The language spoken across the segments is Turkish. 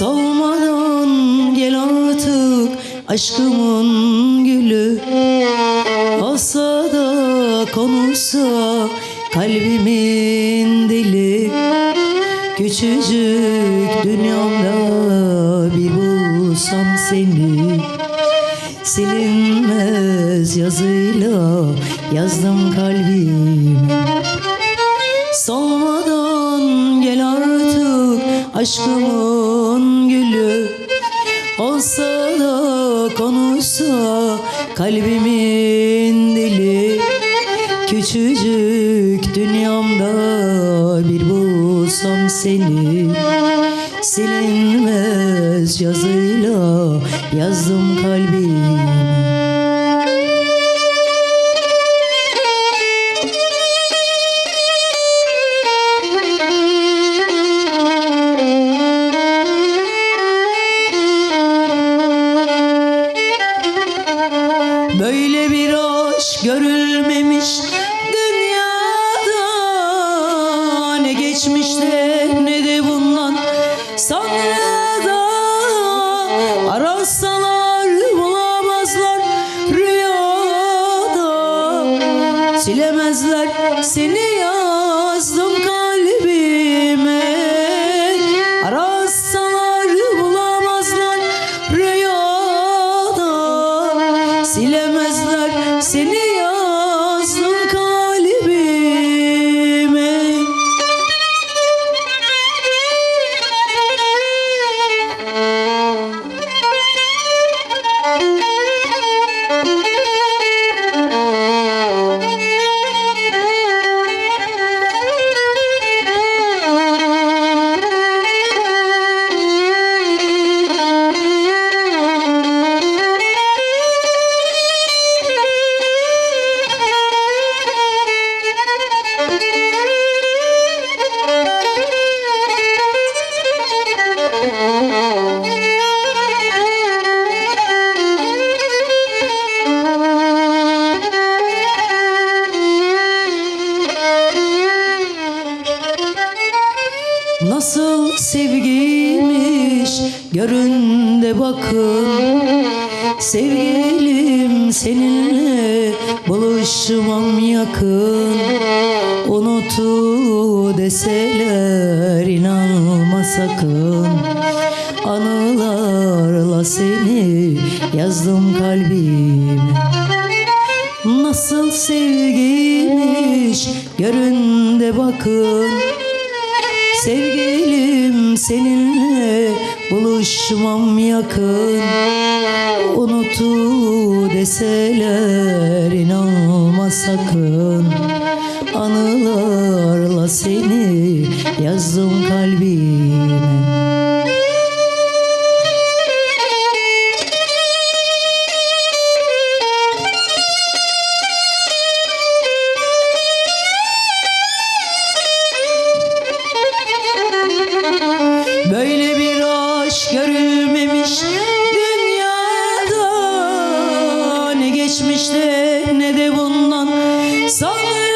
Solmadan gel artık aşkımın gülü. Olsa da konuşsa kalbimin dili. Küçücük dünyamda bir bulsam seni. Silinmez yazıyla yazdım kalbime Solmadan gel artık aşkımın Unutu deseler inanma sakın. Anılarla seni yazdım kalbime Nasıl sevgiymiş görün de bakın. Sevgilim seninle buluşmam yakın. Unutu deseler inanma sakın Anılarla seni yazdım kalbime. Böyle bir aşk görülmemiş dünyada. Ne geçmişte ne de bundan. Sonra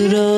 Surah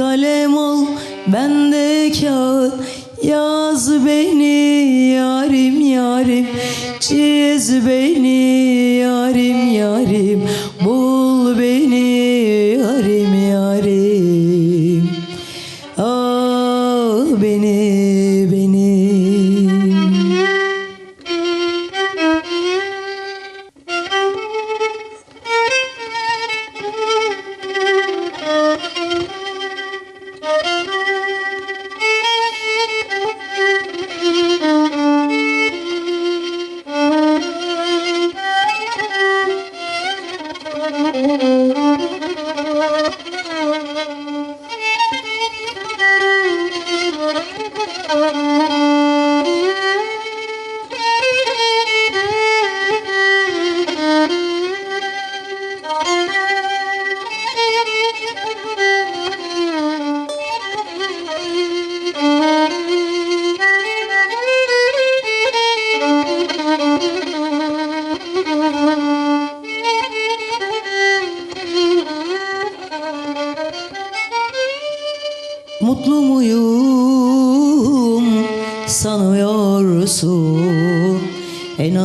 kalem ol ben de kağıt. Yaz beni yarim yarim Çiz beni yarim yarim. Bul beni yarim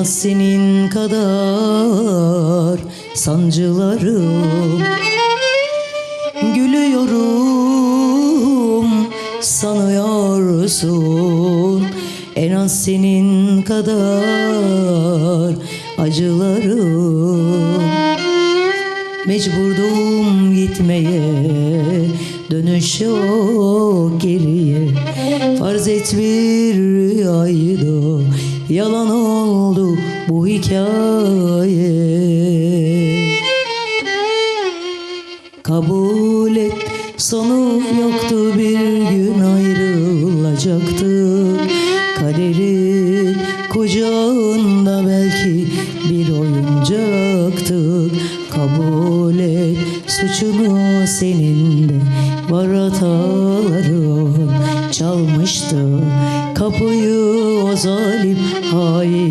senin kadar sancılarım. Gülüyorum sanıyorsun. En az senin kadar acılarım. Mecburdum gitmeye Dönüş yok geriye. Farz et bir rüyaydı Yalan oldu bu hikaye. Kabul et sonu yoktu bir gün ayrılacaktık Kaderin kucağında belki bir oyuncaktık Kabul et suçunu senin de var hataların Çalmıştı kapıyı o zalim hain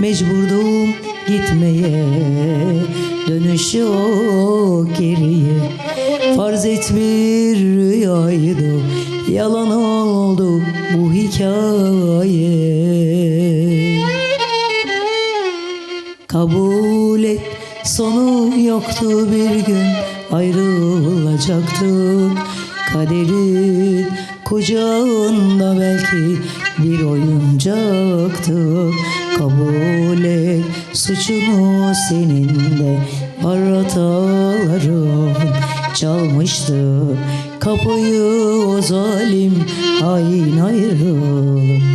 Mecburdum gitmeye Dönüş yok geriye. Farz et bir rüyaydı Yalan oldu bu hikaye. Kabul et sonu yoktu bir gün ayrılacaktık Kaderi kucağında belki bir oyuncaktı. Kabul et suçunu senin de. Var hataların Çalmıştı. Kapıyı o zalim hain ayrılık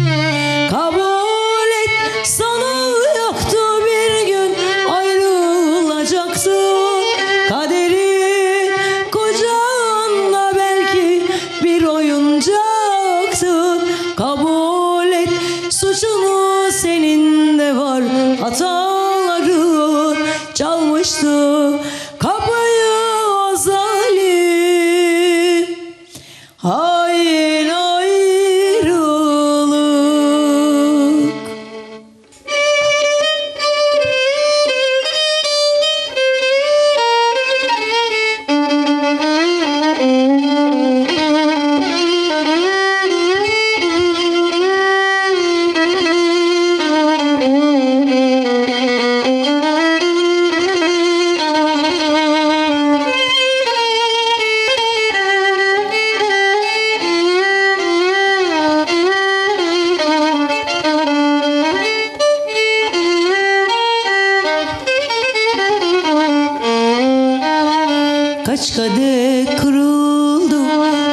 Kaç kadeh kırıldı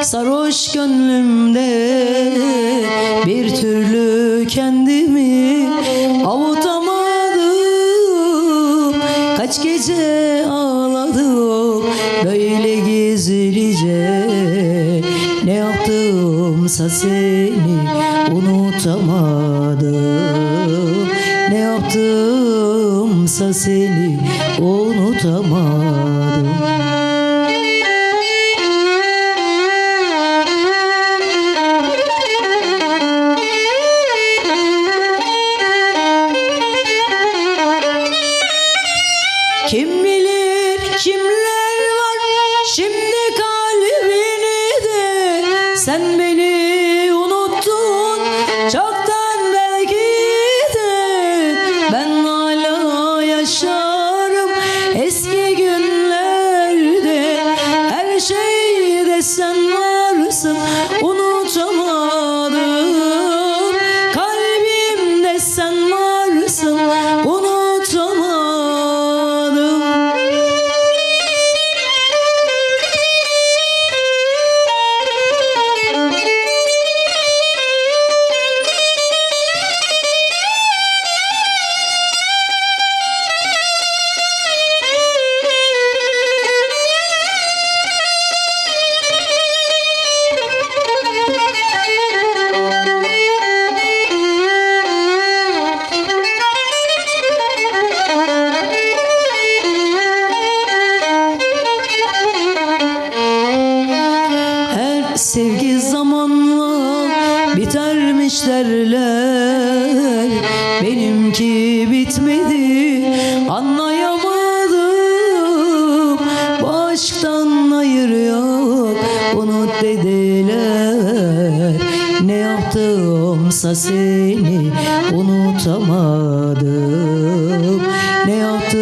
sarhoş gönlümde. Bir türlü kendimi avutamadım. Kaç gece ağladım böyle gizlice. Ne yaptımsa seni unutamadım. Ne yaptımsa seni unutamadım sevgi zamanla bitermiş derler Benimki bitmedi anlayamadım. Bu aşktan hayır yok unut dediler. Ne yaptımsa seni unutamadım. Ne yaptımsa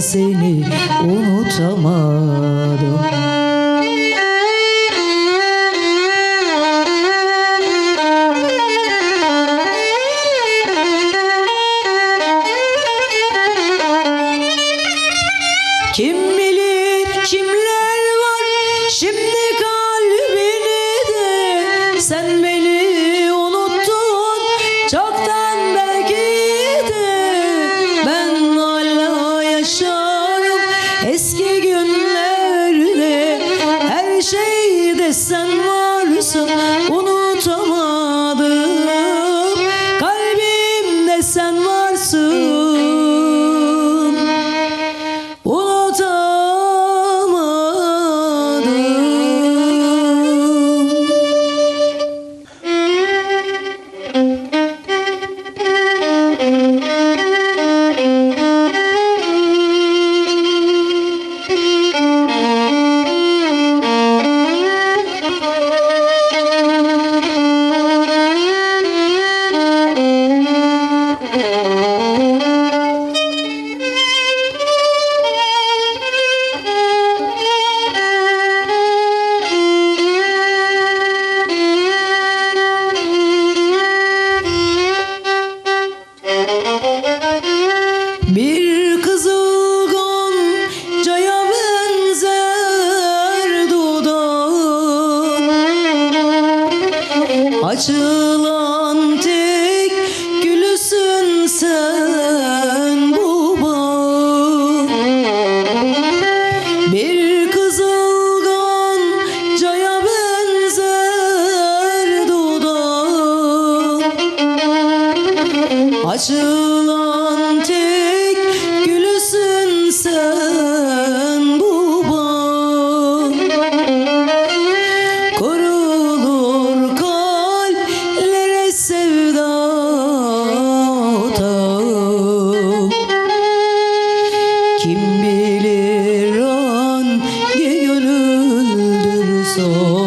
seni corazón.